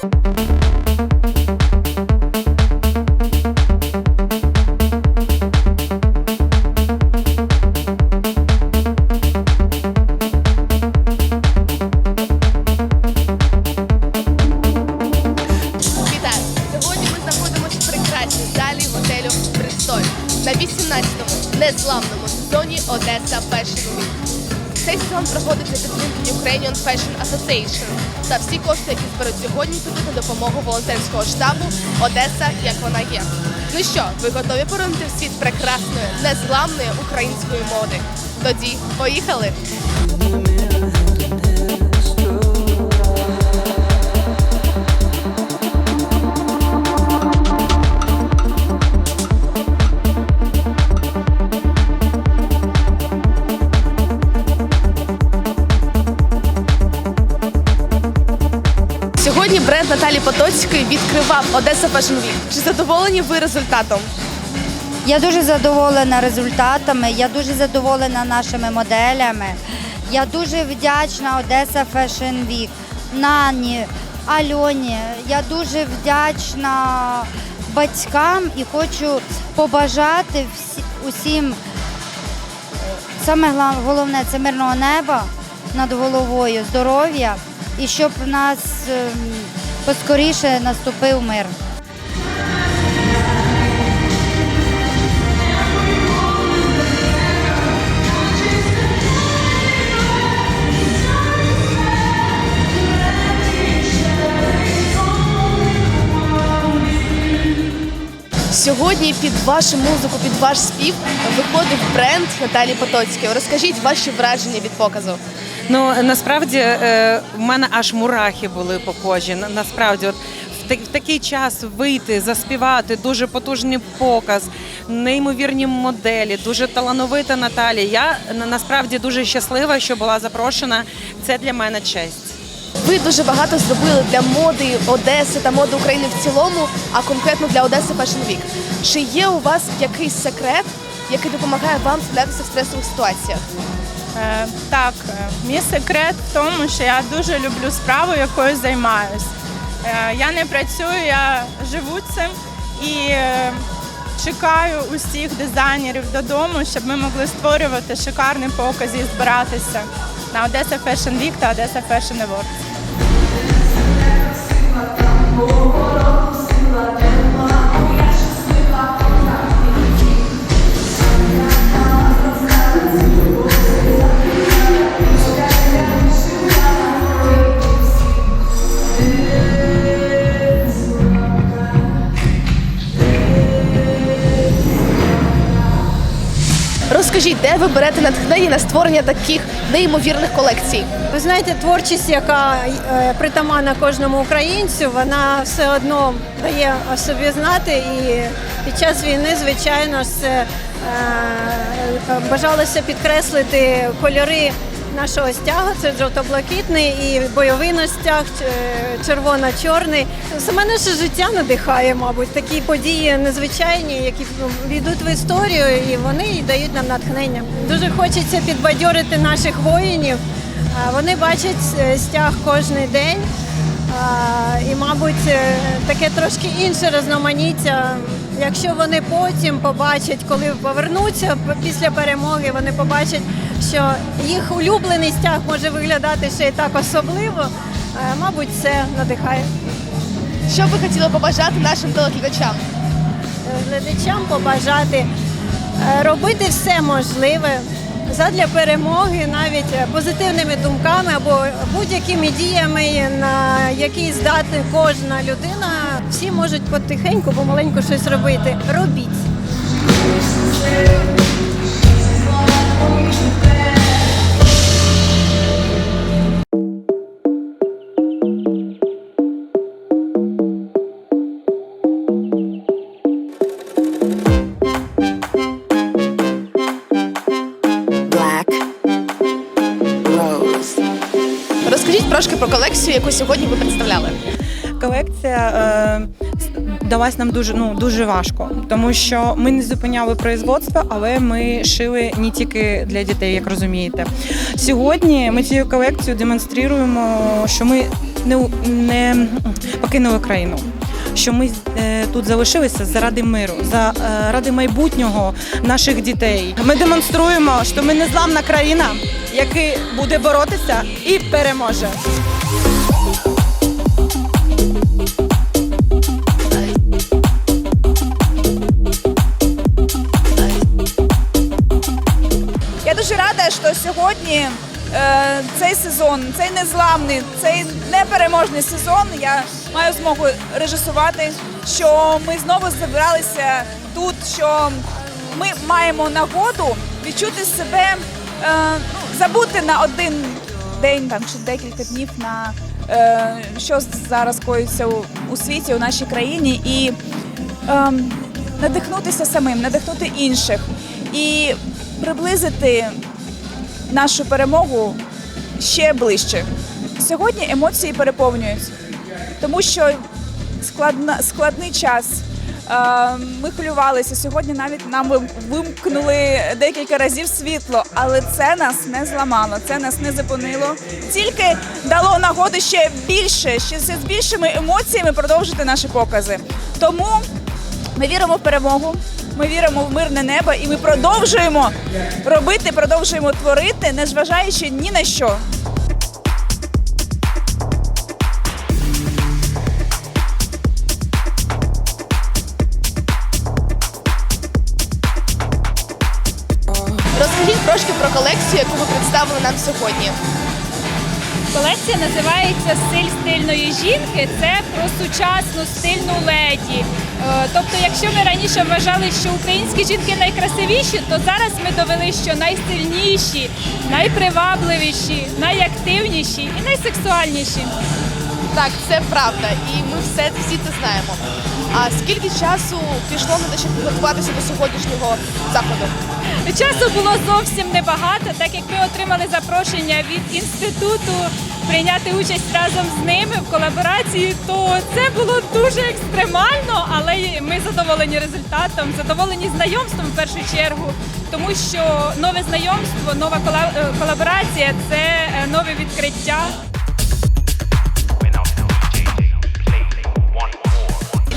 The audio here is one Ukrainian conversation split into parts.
Вітаю! Сьогодні ми знаходимося в прекрасній залі готелю Бристоль на 18-му незламному сезоні Одеса Fashion. Цей сезон проходить за підтримки Ukrainian Fashion Association. Та всі кошти, які зберуть сьогодні, підуть на допомогу волонтерського штабу Одеса, як вона є. Ну що, ви готові поринути в світ прекрасної, незламної української моди? Тоді поїхали! Наталі Потоцької відкривав Одеса Fashion Week. Чи задоволені ви результатом? Я дуже задоволена результатами, я дуже задоволена нашими моделями. Я дуже вдячна Одеса Fashion Week, Нані, Альоні. Я дуже вдячна батькам і хочу побажати всі, усім е, саме головне це мирного неба над головою, здоров'я і щоб нас ем, поскоріше наступив мир. Сьогодні під вашу музику, під ваш спів виходив бренд Наталі Потоцької. Розкажіть ваші враження від показу. Ну насправді е, в мене аж мурахи були по кожі. Насправді, от в, такий час вийти, заспівати, дуже потужний показ, неймовірні моделі, дуже талановита Наталія. Я насправді дуже щаслива, що була запрошена. Це для мене честь. Ви дуже багато зробили для моди Одеси та моди України в цілому, а конкретно для Одеси Fashion Week. Чи є у вас якийсь секрет, який допомагає вам справлятися в стресових ситуаціях? Е, Так, е, мій секрет в тому, що я дуже люблю справу, якою займаюсь. Е, Я не працюю, я живу цим і чекаю усіх дизайнерів додому, щоб ми могли створювати шикарний показ і збиратися на Одеса Fashion Week та Одеса Fashion Awards. Берете натхнення на створення таких неймовірних колекцій? Ви знаєте, творчість, яка притамана кожному українцю, вона все одно дає собі знати. І під час війни, звичайно, це, е, бажалося підкреслити кольори нашого стягу. Це жовто-блакитний і бойовий наш стяг, е, червоно-чорний. Саме наше життя надихає, мабуть, такі події незвичайні, які війдуть в історію, і вони дають нам натхнення. Дуже хочеться підбадьорити наших воїнів. Вони бачать е, стяг кожен день. І, мабуть, е, таке трошки інше різноманіття. Якщо вони потім побачать, коли повернуться після перемоги, вони побачать, що їх улюблений стяг може виглядати ще й так особливо. е, Мабуть, це надихає Що б ви хотіли побажати нашим телеглядачам? Е, глядачам побажати е, робити все можливе задля перемоги, навіть позитивними думками або будь-якими діями, на які здатна кожна людина. Всі можуть потихеньку, помаленьку щось робити. Робіть. Колекцію, яку сьогодні ви представляли. Колекція е, далась нам дуже ну дуже важко, тому що ми не зупиняли производство, але ми шили не тільки для дітей, як розумієте. Сьогодні ми цією колекцією демонструємо, що ми не, не покинули країну. Що ми е, тут залишилися заради миру, заради майбутнього наших дітей. Ми демонструємо, що ми незламна країна, яка буде боротися і переможе. Сьогодні е, цей сезон, цей незламний, цей непереможний сезон я маю змогу режисувати, що ми знову зібралися тут, що ми маємо нагоду відчути себе, е, ну, забути на один день там, чи декілька днів на е, що зараз коїться у, світі, у нашій країні, і ем, надихнутися самим, надихнути інших і приблизити нашу перемогу ще ближче. Сьогодні емоції переповнюють, тому що складна, складний час. Е, Ми хвилювалися. Сьогодні навіть нам вимкнули декілька разів світло, але це нас не зламало, це нас не зупинило. Тільки дало нагоду ще більше, ще з більшими емоціями продовжити наші покази. Тому ми віримо в перемогу, ми віримо в мирне небо, і ми продовжуємо робити, продовжуємо творити, незважаючи ні на що. Розкажіть трошки про колекцію, яку ви представили нам сьогодні. Колекція називається Стиль стильної жінки. Це про сучасну стильну леді. Е, Тобто, якщо ми раніше вважали, що українські жінки найкрасивіші, то зараз ми довели, що найстильніші, найпривабливіші, найактивніші і найсексуальніші. Так, це правда, і ми все всі це знаємо. А скільки часу пішло на те, щоб підготуватися до сьогоднішнього заходу? Часу було зовсім небагато, так як ми отримали запрошення від інституту прийняти участь разом з ними в колаборації, то це було дуже екстремально, але ми задоволені результатом, задоволені знайомством в першу чергу, тому що нове знайомство, нова е, колаборація це е, нове відкриття.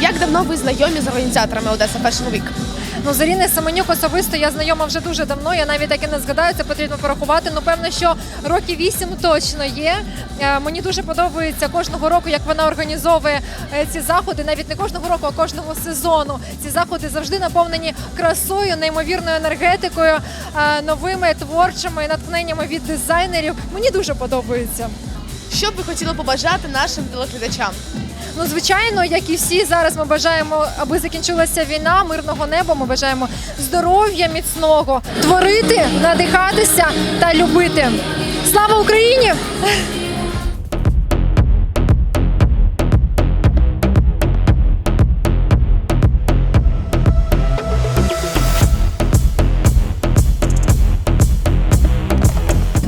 Як давно ви знайомі з організаторами Одеса Fashion Week? Ну, з Аріною Семенюк особисто я знайома вже дуже давно. Я навіть так і не згадаю, це потрібно порахувати. Ну, певно, що років вісім точно є. Е, Мені дуже подобається кожного року, як вона організовує е, ці заходи, навіть не кожного року, а кожного сезону. Ці заходи завжди наповнені красою, неймовірною енергетикою, е, новими творчими натхненнями від дизайнерів. Мені дуже подобається. Що б ви хотіли побажати нашим телеглядачам? Ну, звичайно, як і всі зараз ми бажаємо, аби закінчилася війна, мирного неба. Ми бажаємо здоров'я міцного, творити, надихатися та любити. Слава Україні!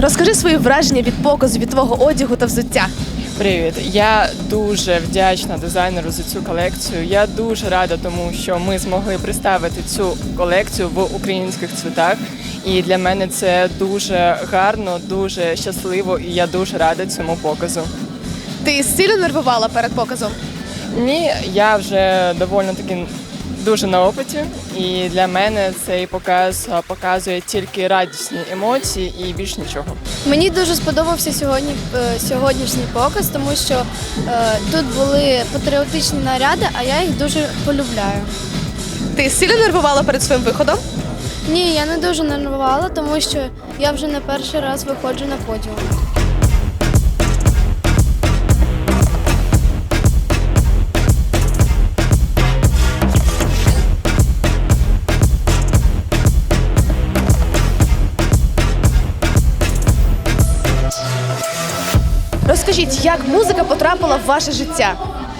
Розкажи свої враження від показу, від твого одягу та взуття. Привіт, я дуже вдячна дизайнеру за цю колекцію. Я дуже рада, тому що ми змогли представити цю колекцію в українських цвітах. І для мене це дуже гарно, дуже щасливо, і я дуже рада цьому показу. Ти сильно нервувала перед показом? Ні, я вже доволі таки дуже на опиті, і для мене цей показ показує тільки радісні емоції і більш нічого. Мені дуже сподобався сьогодні е, сьогоднішній показ, тому що е, тут були патріотичні наряди, а я їх дуже полюбляю. Ти сильно нервувала перед своїм виходом? Ні, я не дуже нервувала, тому що я вже не перший раз виходжу на подіум. Як музика потрапила в ваше життя?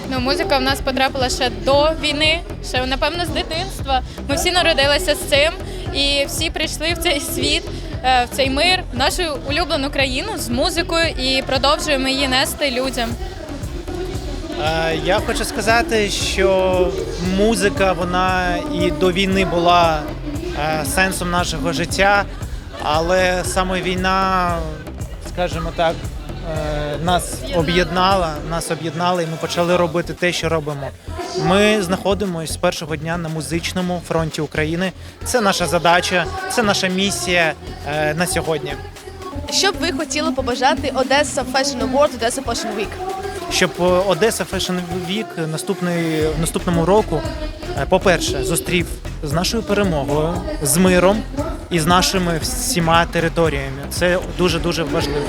Ну, музика в нас потрапила ще до війни, ще напевно з дитинства. Ми всі народилися з цим, і всі прийшли в цей світ, е, в цей мир, в нашу улюблену країну з музикою і продовжуємо її нести людям. Е, Я хочу сказати, що музика вона і до війни була е, сенсом нашого життя, але саме війна, скажімо так, нас об'єднала, нас об'єднала, і ми почали робити те, що робимо. Ми знаходимося з першого дня на музичному фронті України. Це наша задача, це наша місія е, на сьогодні. Що б ви хотіли побажати Одеса Fashion Award, Одеса Fashion Week? щоб е, Одеса Fashion Week наступний, наступному року, е, по-перше, зустрів з нашою перемогою, з миром і з нашими всіма територіями. Це дуже дуже важливо.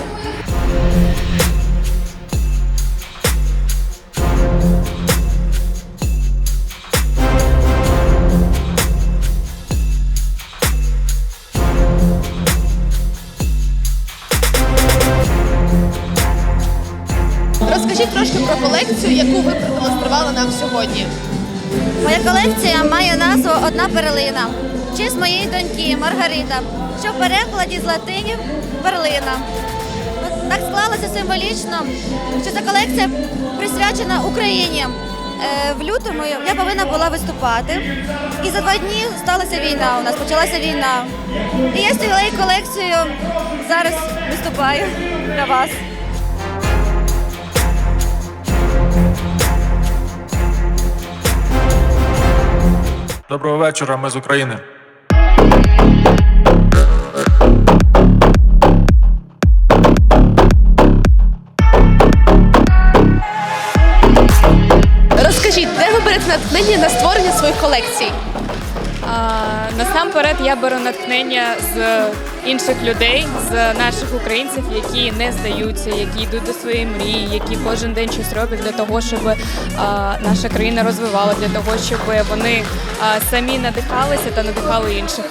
Колекцію, яку ви продемонстрували нам сьогодні. Моя колекція має назву Одна перлина. Честь моєї доньки Маргарита, що в перекладі з латинів перлина. Так склалося символічно, що ця колекція присвячена Україні. Е, В лютому я повинна була виступати, і за два дні сталася війна. У нас почалася війна. І я з цією колекцією зараз виступаю для вас. Доброго вечора, ми з України. Розкажіть, де ви берете натхнення на створення своїх колекцій? А, насамперед я беру натхнення з інших людей, з наших українців, які не здаються, які йдуть до своєї мрії, які кожен день щось роблять для того, щоб а, наша країна розвивала, для того, щоб вони а, самі надихалися та надихали інших.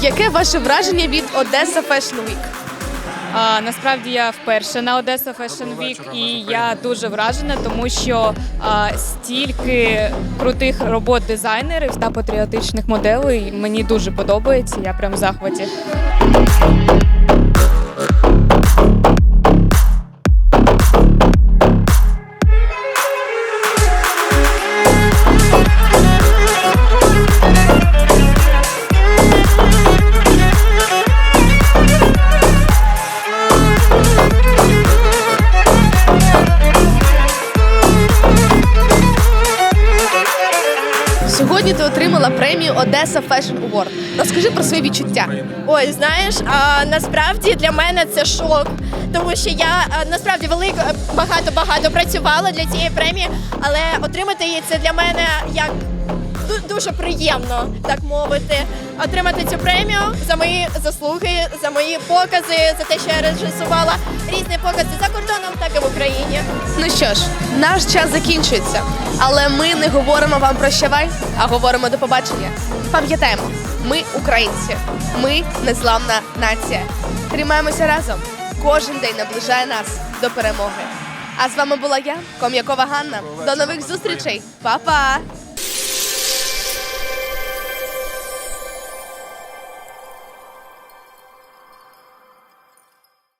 Яке ваше враження від Одеса Fashion Week? А, насправді я вперше на Одеса Fashion Week і я дуже вражена, тому що а, стільки крутих робот дизайнерів та патріотичних моделей мені дуже подобається. Я прям в захваті. Fashion Award. Розкажи про свої відчуття. Ой, знаєш, а, насправді для мене це шок, тому що я а, насправді велико багато багато працювала для цієї премії, але отримати її це для мене як дуже приємно, так мовити. Отримати цю премію за мої заслуги, за мої покази, за те, що я режисувала різні покази за кордоном, так і в Україні. Ну що ж, наш час закінчується, але ми не говоримо вам прощавай, а говоримо до побачення. Пам'ятаємо, ми українці, ми незламна нація. Тримаємося разом. Кожен день наближає нас до перемоги. А з вами була я, Ком'якова Ганна. До нових зустрічей. Па-па!